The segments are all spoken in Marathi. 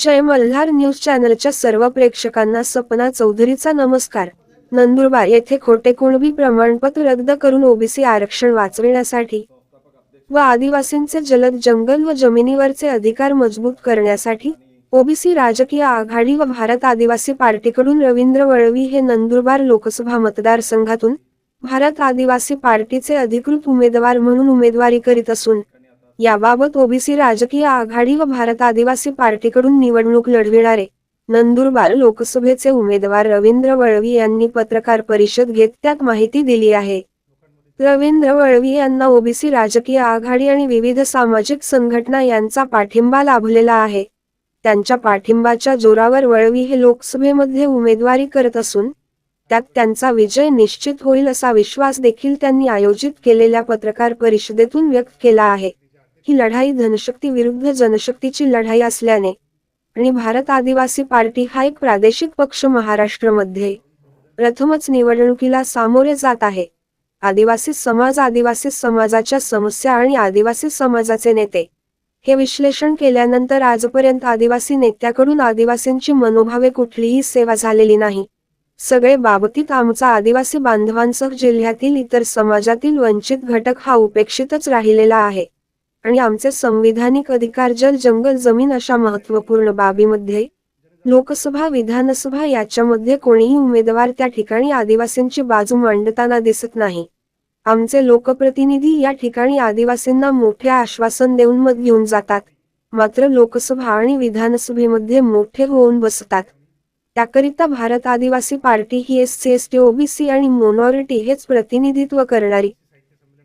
जय मल्हार न्यूज चॅनलच्या सर्व प्रेक्षकांना सपना चौधरीचा नमस्कार. नंदुरबार येथे खोटे कुणबी प्रमाणपत्र रद्द करून ओबीसी आरक्षण वाचविण्यासाठी व आदिवासींचे जलद जंगल व जमिनीवरचे अधिकार मजबूत करण्यासाठी ओबीसी राजकीय आघाडी व भारत आदिवासी पार्टीकडून रवींद्र वळवी हे नंदुरबार लोकसभा मतदारसंघातून भारत आदिवासी पार्टीचे अधिकृत उमेदवार म्हणून उमेदवारी करीत असून याबाबत ओबीसी राजकीय आघाडी व भारत आदिवासी पार्टीकडून निवडणूक लढविणारे नंदुरबार लोकसभेचे उमेदवार रवींद्र वळवी यांनी पत्रकार परिषद घेत त्यात माहिती दिली आहे. रवींद्र वळवी यांना ओबीसी राजकीय आघाडी आणि विविध सामाजिक संघटना यांचा पाठिंबा लाभलेला आहे. त्यांच्या पाठिंबाच्या जोरावर वळवी हे लोकसभेमध्ये उमेदवारी करत असून त्यात त्यांचा विजय निश्चित होईल असा विश्वास देखील त्यांनी आयोजित केलेल्या पत्रकार परिषदेतून व्यक्त केला आहे. ही लढाई धनशक्ती विरुद्ध जनशक्तीची लढाई असल्याने आणि भारत आदिवासी पार्टी हा एक प्रादेशिक पक्ष महाराष्ट्रमध्ये प्रथमच निवडणुकीला सामोरे जात आहे. आदिवासी समाज आदिवासी समाजाच्या समस्या आणि आदिवासी समाजाचे नेते हे विश्लेषण केल्यानंतर आजपर्यंत आदिवासी नेत्याकडून आदिवासींची मनोभावे कुठलीही सेवा झालेली नाही. सगळे बाबतीत आमचा आदिवासी बांधवांसह जिल्ह्यातील इतर समाजातील वंचित घटक हा उपेक्षितच राहिलेला आहे. आणि आमचे संविधानिक अधिकार जल जंगल जमीन अशा महत्त्वपूर्ण बाबीमध्ये लोकसभा विधानसभा याच्यामध्ये कोणीही उमेदवार त्या ठिकाणी आदिवासींची बाजू मांडताना दिसत नाही. आमचे लोकप्रतिनिधी या ठिकाणी आदिवासींना मोठे आश्वासन देऊन मत घेऊन जातात. मात्र लोकसभा आणि विधानसभेमध्ये मोठे होऊन बसतात. त्याकरिता भारत आदिवासी पार्टी ही S C S T OBC आणि मोनॉरिटी हेच प्रतिनिधित्व करणारी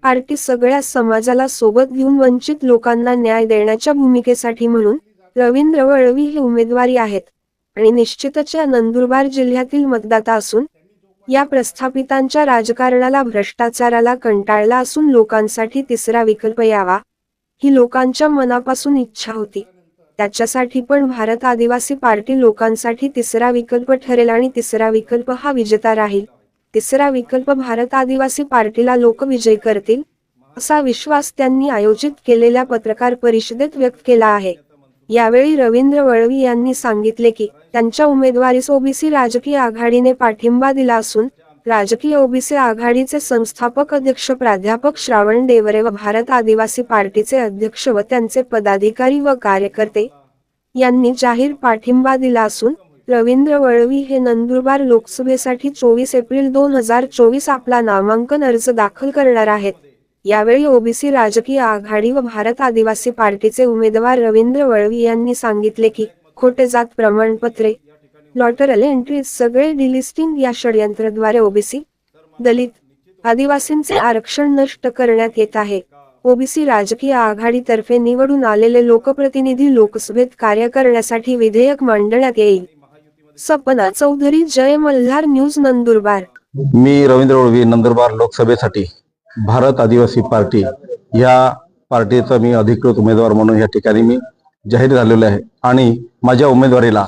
पार्टी सगळ्या समाजाला सोबत घेऊन वंचित लोकांना न्याय देण्याच्या भूमिकेसाठी म्हणून रवींद्र वळवी हे उमेदवारी आहेत. आणि निश्चितच या नंदुरबार जिल्ह्यातील मतदाता असून या प्रस्थापितांच्या राजकारणाला भ्रष्टाचाराला कंटाळला असून लोकांसाठी तिसरा विकल्प यावा ही लोकांच्या मनापासून इच्छा होती. त्याच्यासाठी पण भारत आदिवासी पार्टी लोकांसाठी तिसरा विकल्प ठरेल आणि तिसरा विकल्प हा विजेता राहील. तिसरा विकल्प भारत आदिवासी पार्टीला लोक विजयी करतील असा विश्वास त्यांनी आयोजित केलेल्या पत्रकार परिषदेत व्यक्त केला आहे. यावेळी रवींद्र वळवी यांनी सांगितले की त्यांच्या उमेदवारीस ओबीसी राजकीय आघाडीने पाठिंबा दिला असून राजकीय ओबीसी आघाडीचे संस्थापक अध्यक्ष प्राध्यापक श्रावण देवरे व भारत आदिवासी पार्टीचे अध्यक्ष व त्यांचे पदाधिकारी व कार्यकर्ते यांनी जाहीर पाठिंबा दिला असून रवींद्र वळवी हे नंदुरबार लोकसभेसाठी चोवीस एप्रिल दोन हजार चोवीस आपला नामांकन अर्ज दाखल करणार आहेत. यावेळी ओबीसी राजकीय आघाडी व भारत आदिवासी पार्टीचे उमेदवार रवींद्र वळवी यांनी सांगितले की खोटे जात प्रमाणपत्रे लॉटरल एंट्रीज सगळे डिलिस्टिंग या षडयंत्राद्वारे ओबीसी दलित आदिवासींचे आरक्षण नष्ट करण्यात येत आहे. ओबीसी राजकीय आघाडीतर्फे निवडून आलेले लोकप्रतिनिधी लोकसभेत कार्य करण्यासाठी विधेयक मांडण्यात येईल. सपना चौधरी जय मल्हार न्यूज नंदुरबार. मी रवींद्र ओळवी नंदुरबार लोकसभेसाठी भारत आदिवासी पार्टी. या पार्टीचा मी अधिकृत उमेदवार म्हणून या ठिकाणी मी जाहीर झालेलो आहे. आणि माझ्या उमेदवारीला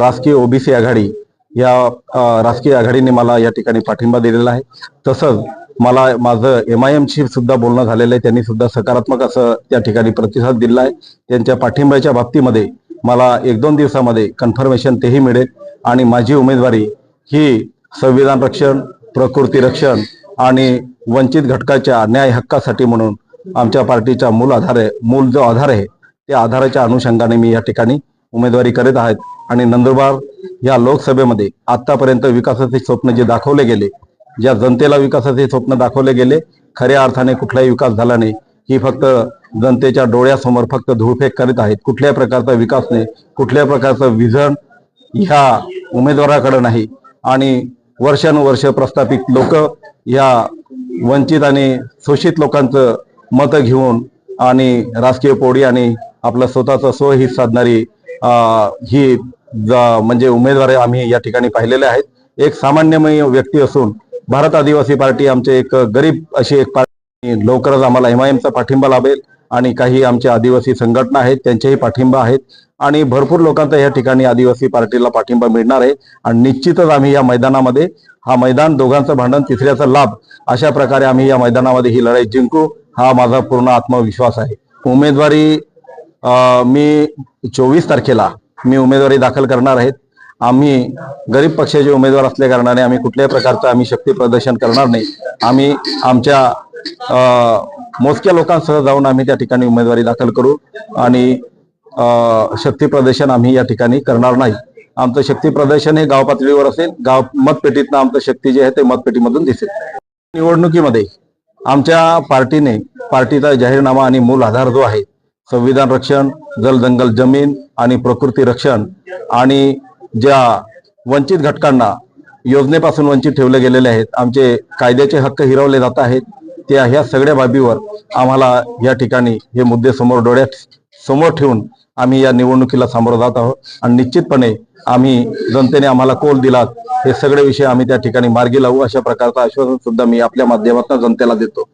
राजकीय ओबीसी आघाडी या राजकीय आघाडीने मला या ठिकाणी पाठिंबा दिलेला आहे. तसंच मला माझं एम आय एमशी सुद्धा बोलणं झालेलं आहे. त्यांनी सुद्धा सकारात्मक असं त्या ठिकाणी प्रतिसाद दिला आहे. त्यांच्या पाठिंब्याच्या बाबतीमध्ये मला एक दोन दिवसामध्ये कन्फर्मेशन तेही मिळेल. आणि माझी उमेदवारी ही संविधान रक्षण प्रकृती रक्षण आणि वंचित घटकाच्या न्याय हक्कासाठी म्हणून आमच्या पार्टीचा मूल आधार आहे मूल जो आधार आहे त्या आधाराच्या अनुषंगाने मी या ठिकाणी उमेदवारी करीत आहेत. आणि नंदुरबार या लोकसभेमध्ये आतापर्यंत विकासाचे स्वप्न जे दाखवले गेले ज्या जनतेला विकासाचे स्वप्न दाखवले गेले खऱ्या अर्थाने कुठलाही विकास झाला नाही. ही फक्त जनतेच्या डोळ्यासमोर फक्त धूळफेक करीत आहेत. कुठल्याही प्रकारचा विकास नाही. कुठल्याही प्रकारचं विझन ह्या उमेदवाराकडे नाही. आणि वर्षानुवर्ष प्रस्थापित लोक या वंचित आणि शोषित लोकांचं मतं घेऊन आणि राजकीय पोळी आणि आपलं स्वतःचं स्वहित साधणारी ही म्हणजे उमेदवार आम्ही या ठिकाणी पाहिलेले आहेत. एक सामान्यमय व्यक्ती असून भारत आदिवासी पार्टी आमचे एक गरीब अशी एक पार्टी लवकरच आम्हाला एमआयएमचा पाठिंबा लाभेल आणि काही आमच्या आदिवासी संघटना आहेत त्यांचेही पाठिंबा आहेत. आणि भरपूर लोकांचा या ठिकाणी आदिवासी पार्टीला पाठिंबा मिळणार आहे. आणि निश्चितच आम्ही या मैदानामध्ये हा मैदान दोघांचं भांडण तिसऱ्याचा लाभ अशा प्रकारे आम्ही या मैदानामध्ये ही लढाई जिंकू हा माझा पूर्ण आत्मविश्वास आहे. उमेदवारी मी चोवीस तारखेला मी उमेदवारी दाखल करणार आहेत आम्ही गरीब पक्षाचे उमेदवार असल्या कारणाने आम्ही कुठल्याही प्रकारचं आम्ही शक्ती प्रदर्शन करणार नाही. आम्ही आमच्या मोजक्या लोकांसह जाऊन आम्ही त्या ठिकाणी उमेदवारी दाखल करू आणि शक्ती प्रदर्शन आम्ही या ठिकाणी करणार नाही. आमचं शक्ती प्रदर्शन हे गाव पातळीवर असेल गाव मतपेटीतनं आमचं शक्ती जे आहे ते मतपेटीमधून दिसेल. निवडणुकीमध्ये आमच्या पार्टीने पार्टीचा जाहीरनामा आणि मूल आधार जो आहे संविधान रक्षण जल जंगल जमीन आणि प्रकृती रक्षण आणि ज्या वंचित घटकांना योजनेपासून वंचित ठेवले गेलेले आहेत आमचे कायद्याचे हक्क हिरवले जात आहेत त्या ह्या सगळ्या बाबीवर आम्हाला या ठिकाणी हे मुद्दे समोर डोळ्यात समोर ठेवून आम्ही या निवडणुकीला सामोरं जात आहोत. आणि निश्चितपणे आम्ही जनतेने आम्हाला कोल दिलात हे सगळे विषय आम्ही त्या ठिकाणी मार्गी लावू अशा प्रकारचं आश्वासन सुद्धा मी आपल्या माध्यमातून जनतेला देतो.